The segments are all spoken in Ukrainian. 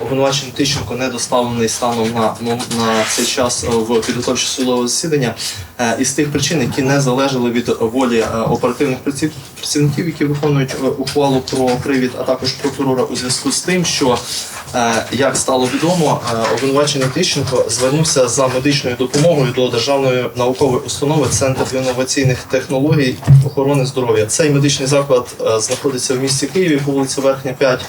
Обвинувачений Тищенко не доставлений станом на, ну, на цей час е, в підготовче судове засідання е, із тих причин, які не залежали від волі е, оперативних працівників, які виконують ухвалу про привід, а також прокурора у зв'язку з тим, що як стало відомо, е, обвинувачений Тищенко звернувся за медичною допомогою до державної наукової установи Центр інноваційних технологій охорони здоров'я. Цей медичний заклад е, знаходиться в місті Києві по вулиці Верхня 5.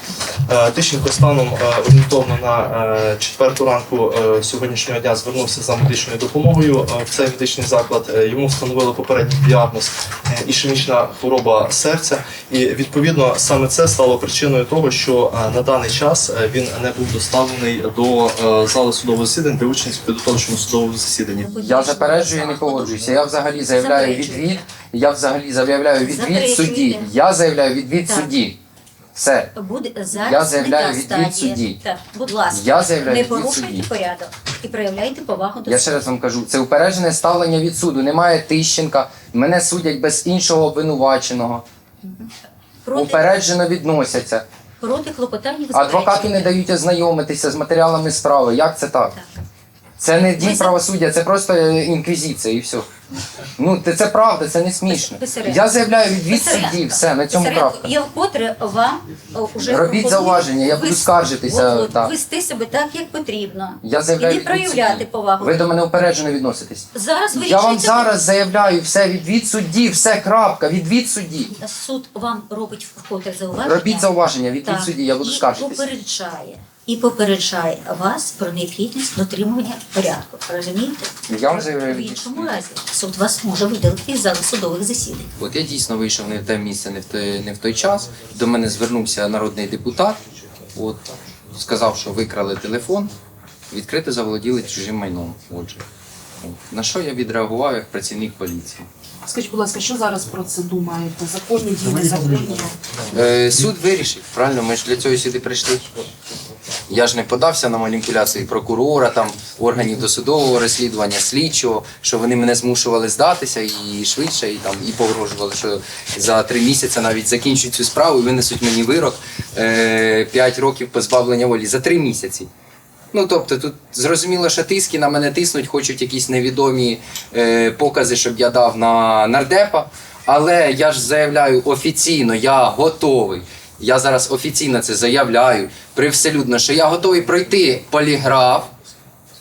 Е, Тищенко станом е, орієнтовно на е, четверту ранку е, сьогоднішнього дня звернувся за медичною допомогою е, в цей медичний заклад. Е, Йому встановили попередній діагноз е, ішемічна хвороба серця, і відповідно саме це стало причиною того, що е, на даний час е, він не був доставлений до е, зали судового засідання для участі в підготовчому судовому засіданні. Я заперечую і не погоджуюся. Я взагалі заявляю відвід. Я взагалі заявляю відвід судді. Я заявляю відвід судді. Все. Буде зараз Я заявляю відвід судді. Так, будь ласка, Я заявляю не порушуйте порядок і проявляйте повагу до Я ще раз вам кажу, це упереджене ставлення від суду. Немає Тищенка. Мене судять без іншого обвинуваченого. проти, Упереджено відносяться. Проти клопотання Адвокати не дають ознайомитися з матеріалами справи. Як це так? Так. Це не дій правосуддя, це просто е, інквізиція і все. Ну, це, це правда, це не смішно. Писаренко. Я заявляю відвід Писаренко. судді, все, на цьому Писаренко, крапка. Я вкотре вам о, уже Робіть пропоную зауваження, я буду вис- скаржитися, от, так. вести себе так, як потрібно. Я заявляю і не відвід проявляти судді. повагу. Ви до мене упереджено відноситесь. Зараз ви Я вам зараз заявляю все відвід судді, все крапка, відвід судді. Суд вам робить вкотре зауваження. Робіть зауваження, відвід Так. судді, я буду і скаржитись. попереджає. І попереджає вас про необхідність дотримування порядку. Розумієте? Я вам заявляю В іншому разі суд вас може видалити із зали судових засідань. От я дійсно вийшов не в те місце, не в той, не в той час. До мене звернувся народний депутат, от, сказав, що викрали телефон, відкрито заволоділи чужим майном. Отже. На що я відреагував як працівник поліції? Скажіть, будь ласка, що зараз про це думаєте? Законні дії, незаконні? Е, суд вирішив, правильно, ми ж для цього сюди прийшли. Я ж не подався на маніпуляції прокурора, там органів досудового розслідування, слідчого, що вони мене змушували здатися і швидше, і там і погрожували, що за три місяці навіть закінчать цю справу і винесуть мені вирок е, 5 років позбавлення волі за три місяці. Ну тобто тут зрозуміло, що тиски на мене тиснуть, хочуть якісь невідомі е, покази, щоб я дав на нардепа. Але я ж заявляю офіційно, я готовий. Я зараз офіційно це заявляю привселюдно, що я готовий пройти поліграф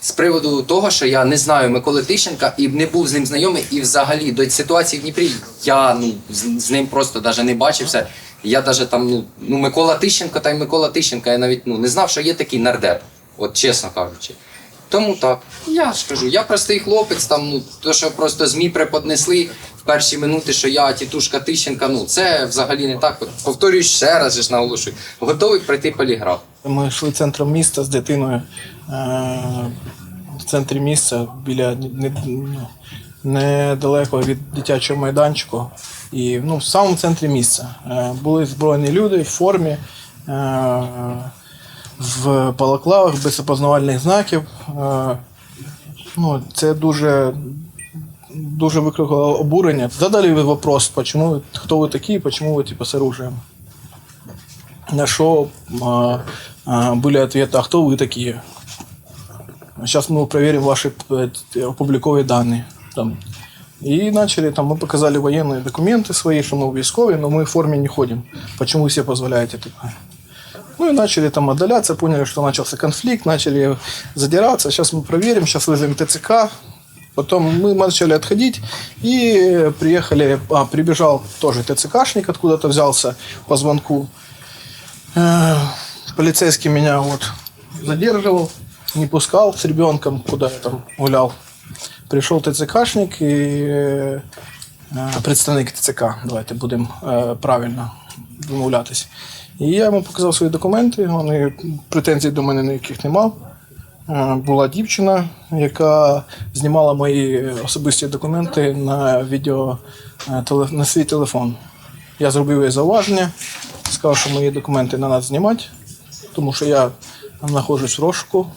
з приводу того, що я не знаю Миколи Тищенка і не був з ним знайомий, і взагалі до ситуації в Дніпрі я ну з, ним просто навіть не бачився. Я навіть там ну, ну Микола Тищенко та й Микола Тищенко, я навіть ну не знав, що є такий нардеп, от чесно кажучи. Тому так, я ж кажу, я простий хлопець, там ну то, що просто ЗМІ преподнесли в перші минути, що я тітушка Тищенка, ну це взагалі не так. Повторюю ще раз же ж наголошую, готовий пройти поліграф. Ми йшли центром міста з дитиною е, в центрі міста біля ну, недалеко від дитячого майданчику. І ну, в самому центрі міста. Е, були збройні люди в формі, е, в балаклавах, без опознавальних знаків. Ну, це дуже, дуже викликало обурення. Задали ви вопрос, почему, хто ви такі, чому ви типу, з оружием. На что а, а, были ответы, а кто вы такие? Сейчас мы проверим ваши э, опубликовые данные. Там. И начали, там, мы показали военные документы свои, что мы в військові, но мы в форме не ходим. Почему вы себе позволяете такое? Ну и начали там отдаляться, поняли, что начался конфликт, начали задираться. Сейчас мы проверим, сейчас вызовем ТЦК. Потом мы начали отходить и приехали, а, прибежал тоже ТЦКшник, откуда-то взялся по звонку. Э, Полицейский меня вот задерживал, не пускал с ребенком, куда я там гулял. Пришел ТЦКшник и э, представник ТЦК, давайте будемо е, правильно вимовлятись. І я йому показав свої документи, вони претензій до мене ніяких не мав. Е, Була дівчина, яка знімала мої особисті документи на відео е, на свій телефон. Я зробив їй зауваження, сказав, що мої документи не треба знімати, тому що я знаходжусь в розшуку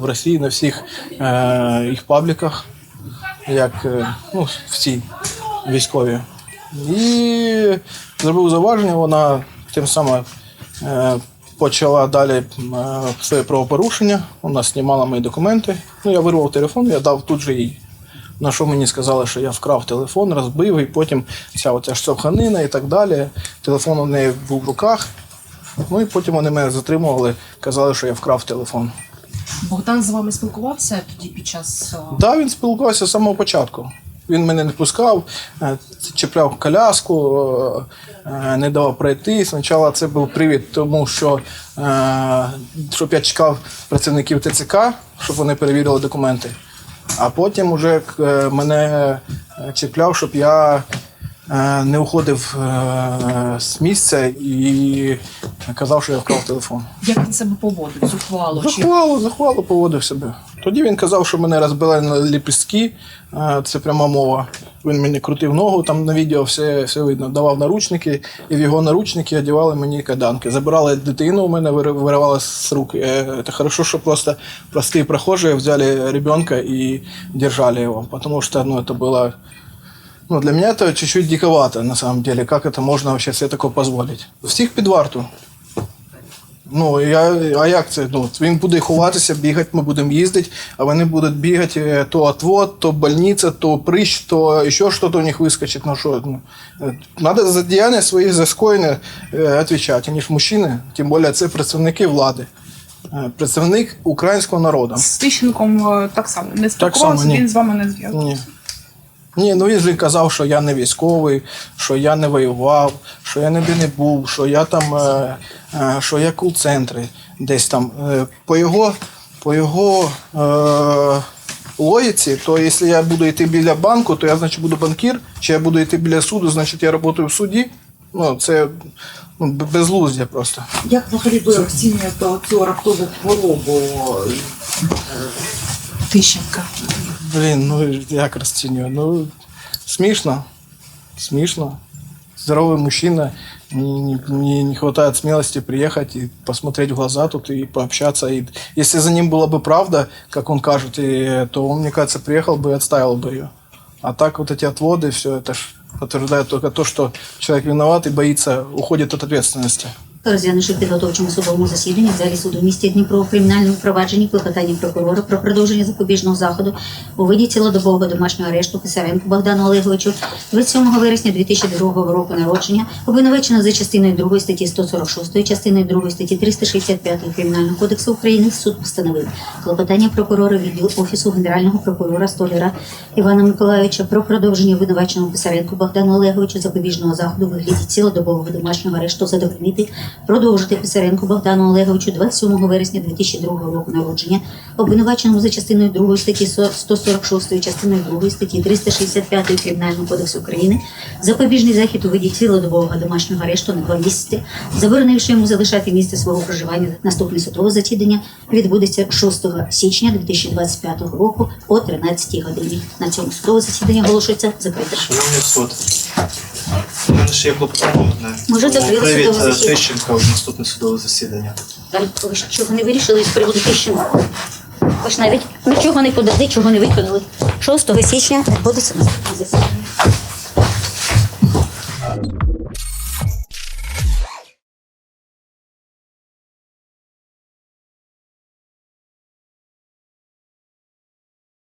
в Росії на всіх е, їх пабліках, як ну, всі військові. І зробив зауваження, вона тим самим почала далі е, своє правопорушення. Вона знімала мої документи. Ну, я вирвав телефон, я дав тут же їй. На що мені сказали, що я вкрав телефон, розбив, і потім ця оця штовханина і так далі. Телефон у неї був в руках. Ну і потім вони мене затримували, казали, що я вкрав телефон. Богдан з вами спілкувався тоді під час. е, Так, да, він спілкувався з самого початку. Він мене не пускав, е, чіпляв коляску, е, е, не давав пройти. Спочатку це був привід, тому що щоб я чекав працівників ТЦК, щоб вони перевірили документи. А потім уже мене чіпляв, щоб я не уходив з місця і казав, що я вкрав телефон. Як він себе поводив? Зухвало? Чи Захвало, захвало поводив себе. Тоді він казав, що мене розбили на ліпістки, е, це пряма мова. Він мені крутив ногу, там на відео все, все видно. Давав наручники, і в його наручники одягали мені кайданки. Забирали дитину, у мене вири- виривали з рук. Е, Це хорошо, що просто простые прохожие взяли ребенка и держали его, потому что ну, это было ну, для меня это чуть-чуть диковато, на самом деле. Как это можно вообще себе такое позволить? Всіх під варту. Ну, я, а як це? Ну, він буде ховатися, бігати, ми будемо їздити, а вони будуть бігати е, то отвод, то больниця, то прищ, то ще щось у них вискочить. Ну що, ну, надо за діяння свої за скоєне е, відповідати. Вони ж мужчини, тим більше це представники влади, е, представник українського народу. З Тищенком так само не спілкувався, він з вами не зв'язувався. Ні. Ну він казав, що я не військовий, що я не воював, що я ніде не був, що я там, е, е, що я кул-центри десь там. Е, по його, по його е, логіці, то якщо я буду йти біля банку, то я, значить, буду банкір, чи я буду йти біля суду, значить я працюю в суді. Ну, це ну, б- безглуздя просто. Як взагалі ви оцінюєте цю раптову хворобу? Тищенка? Блін, ну як розцінюю? Ну, смішно. Смішно. Здоровый мужчина, мне, не- мне не хватает смелости приехать и посмотреть в глаза тут и пообщаться. И если за ним была бы правда, как он кажет, и, то он, мне кажется, приехал бы и отставил бы ее. А так вот эти отводы, все это ж подтверждает только то, что человек виноват и боится, уходит от ответственности. Розглянувши в підготовчому судовому засіданні в залі суду в місті Дніпро у кримінальному провадженні клопотання прокурора про продовження запобіжного заходу у виді цілодобового домашнього арешту Писаренку Богдану Олеговичу 27 вересня 2002 року народження, обвинувачено за частиною 2 статті 146, частиною 2 статті 365 Кримінального кодексу України суд постановив клопотання прокурора відділу офісу генерального прокурора Столяра Івана Миколайовича про продовження обвинуваченого Писаренку Богдану Олеговичу запобіжного заходу у вигляді цілодобового домашнього арешту задовольнити продовжити Писаренку Богдану Олеговичу 27 вересня 2002 року народження, обвинуваченому за частиною 2 статті 146, частиною 2 статті 365 Кримінального кодексу України, запобіжний захід у виді цілодобового домашнього арешту на два місяці, заборонивши йому залишати місце свого проживання. Наступне судове засідання відбудеться 6 січня 2025 року о 13 годині. На цьому судове засідання оголошується закритим. Шановний суд, у мене ще є клопотання одне. Може, закрили Привід судове е, засідання? Тищенка в наступне судове засідання. Ви ж чого не вирішили з приводу Тищенка? Ви ж навіть нічого не подали, чого не виконали. 6 січня відбудеться наступне засідання.